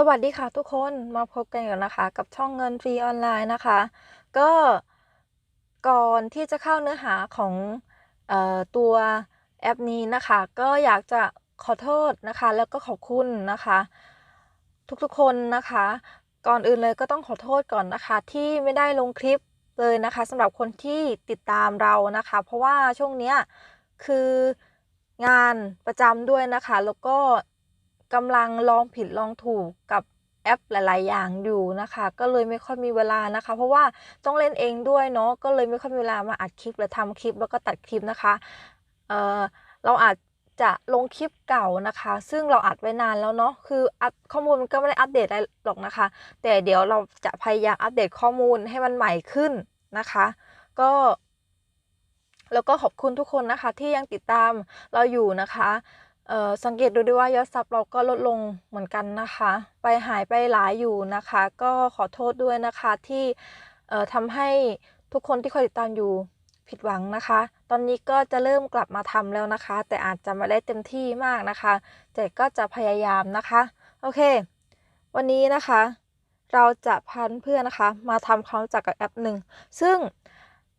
สวัสดีค่ะทุกคนมาพบกันกันนะคะ กับช่องเงินฟรีออนไลน์นะคะ ก็ก่อนที่จะเข้าเนื้อหาของออตัวแอปนี้นะคะ ก็อยากจะขอโทษนะคะ แล้วก็ขอบคุณนะคะ ทุกๆคนนะคะ ก่อนอื่นเลยก็ต้องขอโทษก่อนนะคะ ที่ไม่ได้ลงคลิปเลยนะคะสำหรับคนที่ติดตามเรานะคะ เพราะว่าช่วงเนี้ยคืองานประจำด้วยนะคะ แล้วก็ กำลังลองผิดลองถูกกับแอปหลาย ๆ อย่างอยู่นะคะ ก็เลยไม่ค่อยมีเวลานะคะ เพราะว่าต้องเล่นเองด้วยเนาะก็เลยไม่ค่อยมีเวลามาอัดคลิปหรือทำคลิปแล้วก็ตัดคลิปนะคะเออเราอาจจะลงคลิปเก่านะคะ ซึ่งเราอัดไว้นานแล้วเนาะคืออัดข้อมูลมันก็ไม่ได้อัปเดตอะไรหรอกนะคะ แต่เดี๋ยวเราจะพยายามอัปเดตข้อมูลให้มันใหม่ขึ้นนะคะ ก็ แล้วก็ขอบคุณทุกคนนะคะที่ยังติดตามเราอยู่นะคะ สังเกตดูด้วยว่ายอดซับเราก็ลดลงเหมือนกันนะคะ ไปหายไปหลายอยู่นะคะ ก็ขอโทษด้วยนะคะที่ทำให้ทุกคนที่คอยติดตามอยู่ผิดหวังนะคะ ตอนนี้ก็จะเริ่มกลับมาทำแล้วนะคะ แต่อาจจะไม่ได้เต็มที่มากนะคะ แต่ก็จะพยายามนะคะ โอเค วันนี้นะคะ เราจะพาเพื่อนนะคะ มาทำความรู้จักกับแอปหนึ่ง ซึ่ง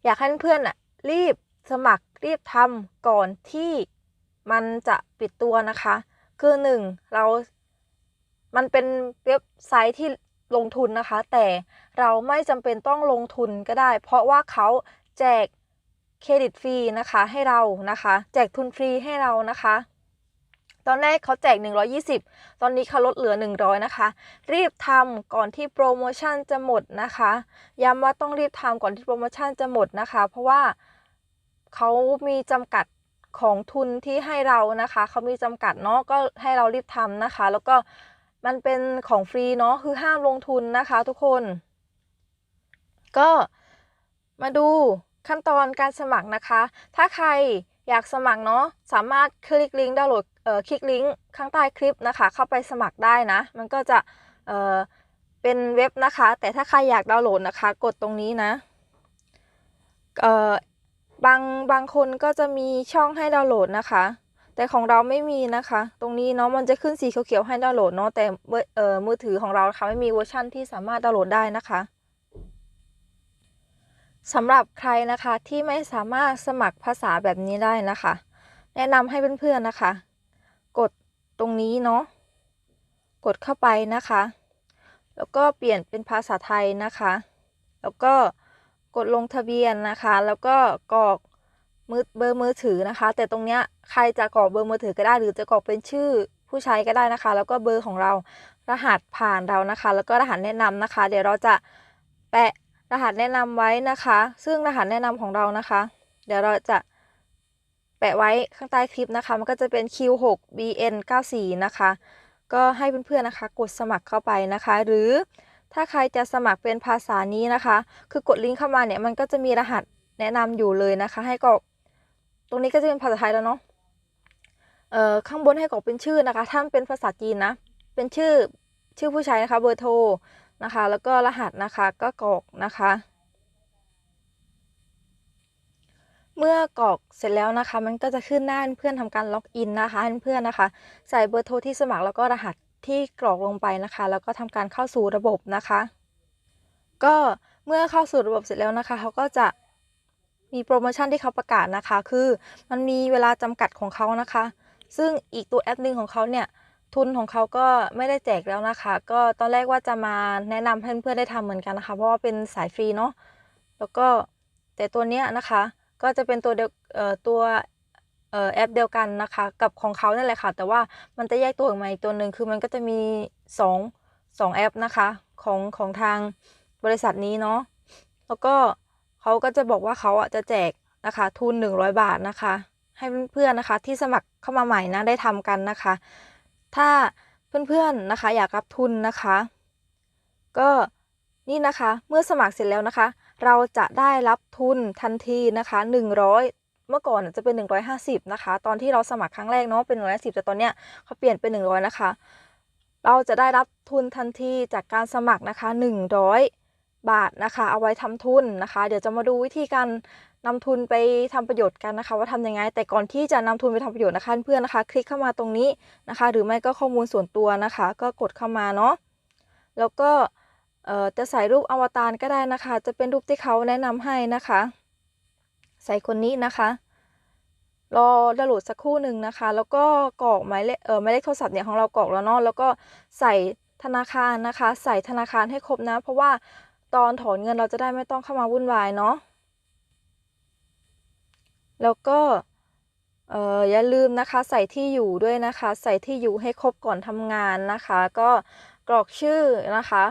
อยากให้เพื่อนอะรีบสมัครรีบทำก่อนที่ มันจะปิดตัวนะคะ คือหนึ่งเรา มันเป็นเว็บไซต์ที่ลงทุนนะคะ แต่เราไม่จำเป็นต้องลงทุนก็ได้ เพราะว่าเขาแจกเครดิตฟรีนะคะให้เรานะคะ แจกทุนฟรีให้เรานะคะ ตอนแรกเขาแจก 120 ตอนนี้เขาลดเหลือ 100 นะคะ รีบทำก่อนที่โปรโมชั่นจะหมดนะคะ ย้ำว่าต้องรีบทำก่อนที่โปรโมชั่นจะหมดนะคะ เพราะว่าเขามีจำกัด ของทุนที่ให้เรานะคะเขามีจำกัดเนาะก็ให้เรารีบทำนะคะ แล้วก็มันเป็นของฟรีเนาะคือห้ามลงทุนนะคะ ทุกคน ก็มาดูขั้นตอนการสมัครนะคะ ถ้าใครอยากสมัครเนาะสามารถคลิกลิงก์ดาวน์โหลดเอ่อคลิกลิงก์ข้างใต้คลิปนะคะ เข้าไปสมัครได้นะ มันก็จะเอ่อเป็นเว็บนะคะ แต่ถ้าใครอยากดาวน์โหลดนะคะ กดตรงนี้นะเอ่อ บางบางคนก็จะมีช่องให้ดาวน์โหลดนะคะ แต่ของเราไม่มีนะคะ ตรงนี้เนาะมันจะขึ้นสีเขียวๆให้ดาวน์โหลดเนาะแต่เอ่อมือถือของเราค่ะไม่มีเวอร์ชั่นที่สามารถดาวน์โหลดได้นะคะสำหรับใครนะคะที่ไม่สามารถสมัครภาษาแบบนี้ได้นะคะ แนะนำให้เพื่อนๆนะคะ กดตรงนี้เนาะกดเข้าไปนะคะ แล้วก็เปลี่ยนเป็นภาษาไทยนะคะ แล้วก็ กดลงทะเบียนนะคะ แล้วก็กรอกมือเบอร์มือถือนะคะ แต่ตรงเนี้ยใครจะกรอกเบอร์มือถือก็ได้ หรือจะกรอกเป็นชื่อผู้ใช้ก็ได้นะคะ แล้วก็เบอร์ของเรารหัสผ่านเรานะคะ แล้วก็รหัสแนะนำนะคะ เดี๋ยวเราจะแปะรหัสแนะนำไว้นะคะ ซึ่งรหัสแนะนำของเรานะคะ เดี๋ยวเราจะแปะไว้ข้างใต้คลิปนะคะ มันก็จะเป็น Q6BN94 นะคะ ก็ให้เพื่อนๆนะคะ กดสมัครเข้าไปนะคะ หรือ ถ้าใครจะสมัครเป็นภาษานี้นะคะ คือกดลิงก์เข้ามาเนี่ยมันก็จะมีรหัสแนะนำอยู่เลยนะคะ ให้กรอกตรงนี้ก็จะเป็นภาษาไทยแล้วเนาะเอ่อข้างบนให้กรอกเป็นชื่อนะคะ ถ้าเป็นภาษาจีนนะ เป็นชื่อชื่อผู้ใช้นะคะ เบอร์โทรนะคะ แล้วก็รหัสนะคะก็กรอกนะคะ เมื่อกรอกเสร็จแล้วนะคะ มันก็จะขึ้นหน้าเพื่อนทำการล็อกอินนะคะเพื่อนนะคะ ใส่เบอร์โทรที่สมัครแล้วก็รหัส ที่กรอกลงไปนะคะ แล้วก็ทำการเข้าสู่ระบบนะคะ ก็เมื่อเข้าสู่ระบบเสร็จแล้วนะคะเขาก็จะมีโปรโมชั่นที่เขาประกาศนะคะ คือมันมีเวลาจำกัดของเขานะคะ ซึ่งอีกตัวแอปหนึ่งของเขาเนี่ยทุนของเขาก็ไม่ได้แจกแล้วนะคะ ก็ตอนแรกว่าจะมาแนะนำเพื่อนๆได้ทำเหมือนกันนะคะ เพราะว่าเป็นสายฟรีเนาะแล้วก็แต่ตัวเนี้ยนะคะ ก็จะเป็นตัวเดียวเอ่อตัว เอ่อแอปเดียวกันนะคะ กับของเขานั่นแหละค่ะ แต่ว่ามันจะแยกตัวออกมาอีกตัวหนึ่งคือมันก็จะมีสองสองแอปนะคะของของทางบริษัทนี้เนาะแล้วก็เขาก็จะบอกว่าเขาอะจะแจกนะคะ ทุน 100 บาทนะคะ ให้เพื่อนๆนะคะ ที่สมัครเข้ามาใหม่นะได้ทำกันนะคะ ถ้าเพื่อนๆนะคะ อยากรับทุนนะคะ ก็นี่นะคะเมื่อสมัครเสร็จแล้วนะคะ เราจะได้รับทุนทันทีนะคะ 100 เมื่อก่อนจะเป็น 150 นะคะ ตอนที่เราสมัครครั้งแรกเนาะเป็น 110 แต่ตอนเนี้ยเขาเปลี่ยนเป็น 100 นะคะ เราจะได้รับทุนทันทีจากการสมัครนะคะ 100 บาทนะคะ เอาไว้ทำทุนนะคะ เดี๋ยวจะมาดูวิธีการนำทุนไปทำประโยชน์กันนะคะ ว่าทำยังไง แต่ก่อนที่จะนำทุนไปทำประโยชน์นะคะเพื่อนๆนะคะ คลิกเข้ามาตรงนี้นะคะ หรือไม่ก็ข้อมูลส่วนตัวนะคะ ก็กดเข้ามาเนาะแล้วก็เอ่อจะใส่รูปอวตารก็ได้นะคะ จะเป็นรูปที่เขาแนะนำให้นะคะ ใส่คนนี้นะคะ รอดาวโหลดสักครู่หนึ่งนะคะ แล้วก็กรอกหมายเลขเออหมายเลขโทรศัพท์เนี่ยของเรากรอกแล้วเนาะแล้วก็ใส่ธนาคารนะคะ ใส่ธนาคารให้ครบนะ เพราะว่าตอนถอนเงินเราจะได้ไม่ต้องเข้ามาวุ่นวายเนาะแล้วก็เอออย่าลืมนะคะใส่ที่อยู่ด้วยนะคะ ใส่ที่อยู่ให้ครบก่อนทำงานนะคะ ก็กรอกชื่อนะคะ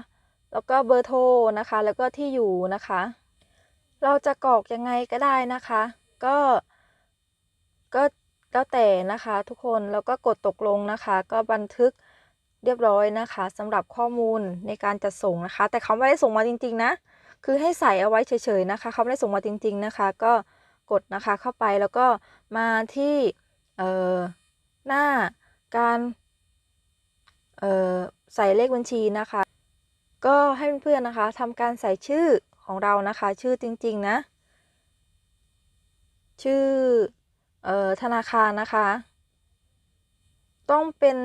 แล้วก็เบอร์โทรนะคะ แล้วก็ที่อยู่นะคะ เราจะกรอกยังไงก็ได้นะคะ ก็ก็แล้วแต่นะคะทุกคนแล้วก็กดตกลงนะคะ ก็บันทึกเรียบร้อยนะคะสำหรับข้อมูลในการจัดส่งนะคะ แต่เขาไม่ได้ส่งมาจริง ๆ นะ คือให้ใส่เอาไว้เฉยๆนะคะ เขาไม่ได้ส่งมาจริง ๆนะคะ ก็กดนะคะเข้าไปแล้วก็มาที่เอ่อหน้าการเอ่อใส่เลขบัญชีนะคะ ก็ให้เพื่อนๆนะคะทำการใส่ชื่อ ของเรานะคะ ชื่อจริง ๆ นะ ชื่อออธนาคารนะคะ ต้องเป็น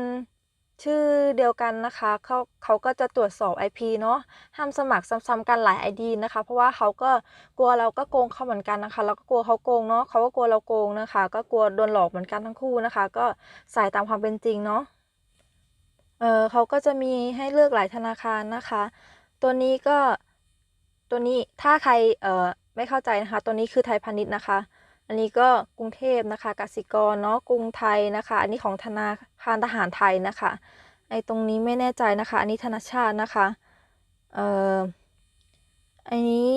ชื่อเดียวกันนะคะเขาเขาก็จะตรวจสอบ IP เนาะห้ามสมัครซ้ำๆกันหลาย ID นะคะ เพราะว่าเขาก็กลัวเราก็โกงเขาเหมือนกันนะคะ เราก็กลัวเขาโกงเนาะเขาก็กลัวเราโกงนะคะ ก็กลัวโดนหลอกเหมือนกันทั้งคู่นะคะ ก็ใส่ตามความเป็นจริงเนาะเออเขาก็จะมีให้เลือกหลายธนาคารนะคะ ตัวนี้ก็ ตัวนี้ถ้าใครเอ่อไม่เข้าใจนะคะ ตัวนี้คือไทยพาณิชย์นะคะ อันนี้ก็กรุงเทพนะคะกสิกรเนาะกรุงไทยนะคะ อันนี้ของธนาคารทหารไทยนะคะไอตรงนี้ไม่แน่ใจนะคะ อันนี้ธนาชาตินะคะ เอ่ออันนี้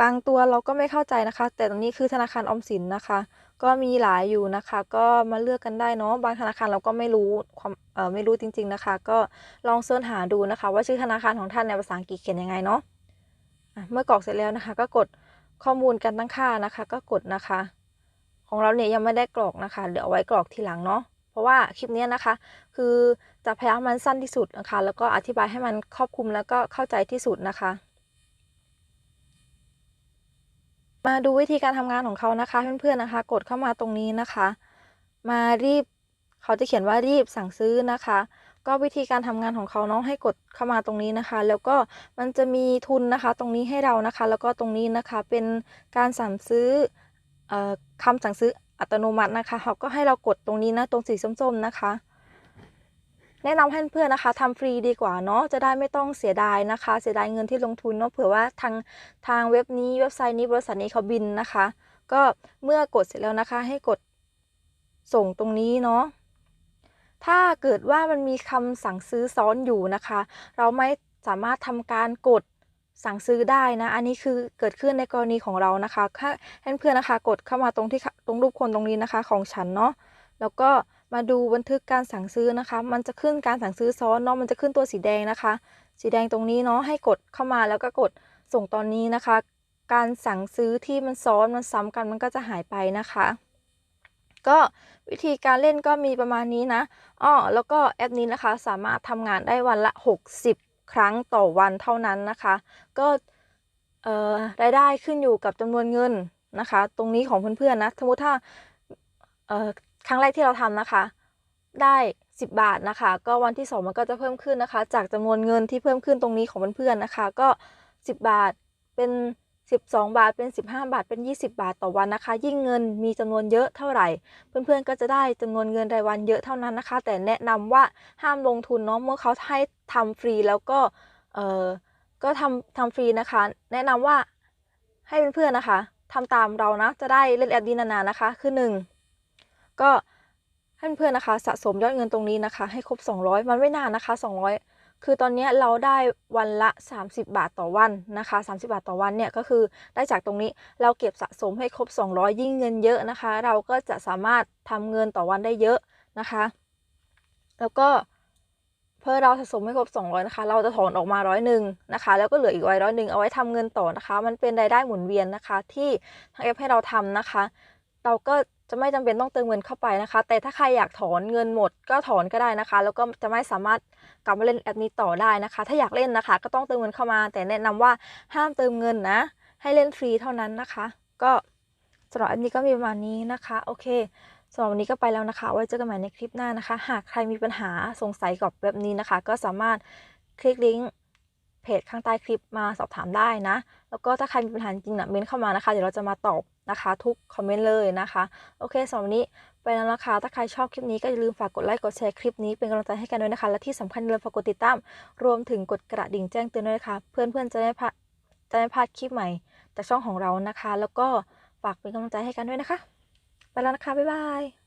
บางตัวเราก็ไม่เข้าใจนะคะ แต่ตรงนี้คือธนาคารออมสินนะคะ ก็มีหลายอยู่นะคะ ก็มาเลือกกันได้เนาะบางธนาคารเราก็ไม่รู้ความเอ่อไม่รู้จริง ๆนะคะ ก็ลองเสิร์ชหาดูนะคะ ว่าชื่อธนาคารของท่านในภาษาอังกฤษเขียนยังไงเนาะอะเมื่อกรอกเสร็จแล้วนะคะ ก็กดข้อมูลการตั้งค่านะคะ ก็กดนะคะ ของเราเนี่ยยังไม่ได้กรอกนะคะเดี๋ยวเอาไว้กรอกทีหลังเนาะเพราะว่าคลิปนี้นะคะ คือจะพยายามมันสั้นที่สุดนะคะ แล้วก็อธิบายให้มันครอบคลุมแล้วก็เข้าใจที่สุดนะคะ มาดูวิธีการทำงานของเขานะคะ เพื่อนๆนะคะ กดเข้ามาตรงนี้นะคะ มารีบเขาจะเขียนว่ารีบสั่งซื้อนะคะ ก็วิธีการทำงานของเขาเนาะให้กดเข้ามาตรงนี้นะคะ แล้วก็มันจะมีทุนนะคะ ตรงนี้ให้เรานะคะ แล้วก็ตรงนี้นะคะเป็นการสั่งซื้อออคำสั่งซื้ออัตโนมัตินะคะเขาก็ให้เรากดตรงนี้นะตรงสีส้มๆนะคะ แนะนำให้เพื่อนนะคะทำฟรีดีกว่าเนาะจะได้ไม่ต้องเสียดายนะคะ เสียดายเงินที่ลงทุนเนาะเผื่อว่าทางทางเว็บนี้เว็บไซต์นี้บริษัทนี้เขาบินนะคะ ก็เมื่อกดเสร็จแล้วนะคะ ให้กดส่งตรงนี้เนาะถ้าเกิดว่ามันมีคำสั่งซื้อซ้อนอยู่นะคะ เราไม่สามารถทำการกดสั่งซื้อได้นะ อันนี้คือเกิดขึ้นในกรณีของเรานะคะถ้าให้เพื่อนๆนะคะ กดเข้ามาตรงที่ตรงรูปคนตรงนี้นะคะ ของฉันเนาะแล้วก็ มาดูบันทึกการสั่งซื้อนะคะ มันจะขึ้นการสั่งซื้อซ้อนเนาะ มันจะขึ้นตัวสีแดงนะคะ สีแดงตรงนี้เนาะ ให้กดเข้ามาแล้วก็กดส่งตอนนี้นะคะ การสั่งซื้อที่มันซ้อนมันซ้ำกันมันก็จะหายไปนะคะ ก็วิธีการเล่นก็มีประมาณนี้นะอ้อแล้วก็แอปนี้นะคะสามารถทำงานได้วันละ 60 ครั้งต่อวันเท่านั้นนะคะ ก็เออรายได้ขึ้นอยู่กับจำนวนเงินนะคะ ตรงนี้ของเพื่อนๆนะ สมมติถ้าเออ ครั้งแรกที่เราทำนะคะ ได้ 10 บาทนะคะ ก็วันที่ 2 มันก็จะเพิ่มขึ้นนะคะ จากจำนวนเงินที่เพิ่มขึ้นตรงนี้ของเพื่อนๆนะคะ ก็ 10 บาทเป็น 12 บาทเป็น 15 บาทเป็น 20 บาทต่อวันนะคะ ยิ่งเงินมีจำนวนเยอะเท่าไหร่ เพื่อนๆก็จะได้จำนวนเงินรายวันเยอะเท่านั้นนะคะ แต่แนะนำว่าห้ามลงทุนเนาะเมื่อเขาให้ทำฟรีแล้วก็เออก็ทำทำฟรีนะคะ แนะนำว่าให้เพื่อนๆนะคะทำตามเรานะจะได้เล่นแอปนี้นานๆนะคะ คือหนึ่ง ก็ให้เพื่อนๆนะคะสะสมยอดเงินตรงนี้นะคะ ให้ครบ 200 มันไม่นานนะคะ 200 คือตอนนี้เราได้วันละ 30 บาทต่อวันนะคะ 30 บาทต่อวันเนี่ยก็คือได้จากตรงนี้เราเก็บสะสมให้ครบ 200 ยิ่งเงินเยอะนะคะ เราก็จะสามารถทำเงินต่อวันได้เยอะนะคะ แล้วก็เพื่อเราสะสมให้ครบ 200 นะคะ เราจะถอนออกมาร้อยหนึ่งนะคะ แล้วก็เหลืออีกไว้ร้อยหนึ่งเอาไว้ทำเงินต่อนะคะ มันเป็นรายได้หมุนเวียนนะคะ ที่ทางแอปให้เราทำนะคะ เราก็ จะไม่จำเป็นต้องเติมเงินเข้าไปนะคะ แต่ถ้าใครอยากถอนเงินหมดก็ถอนก็ได้นะคะ แล้วก็จะไม่สามารถกลับมาเล่นแอปนี้ต่อได้นะคะ ถ้าอยากเล่นนะคะ ก็ต้องเติมเงินเข้ามา แต่แนะนำว่าห้ามเติมเงินนะ ให้เล่นฟรีเท่านั้นนะคะ ก็สำหรับแอปนี้ก็มีประมาณนี้นะคะ โอเคสำหรับวันนี้ก็ไปแล้วนะคะ ไว้เจอกันใหม่ในคลิปหน้านะคะ หากใครมีปัญหาสงสัยกับเว็บนี้นะคะ ก็สามารถคลิกลิงก์ เพจข้างใต้คลิปมาสอบถามได้นะ แล้วก็ถ้าใครมีปัญหาจริงนะเมนเข้ามานะคะ เดี๋ยวเราจะมาตอบนะคะ ทุกคอมเมนต์เลยนะคะ โอเคสำหรับวันนี้ไปแล้วนะคะ ถ้าใครชอบคลิปนี้ก็อย่าลืมฝากกดไลค์ กดแชร์คลิปนี้เป็นกำลังใจให้กันด้วยนะคะ และที่สำคัญอย่าลืมฝากกดติดตาม รวมถึงกดกระดิ่งแจ้งเตือนด้วยนะคะ เพื่อนๆจะได้พลาดจะได้ไม่พลาดคลิปใหม่ จากช่องของเรานะคะ แล้วก็ฝากเป็นกำลังใจให้กันด้วยนะคะ ไปแล้วนะคะ บ๊ายบาย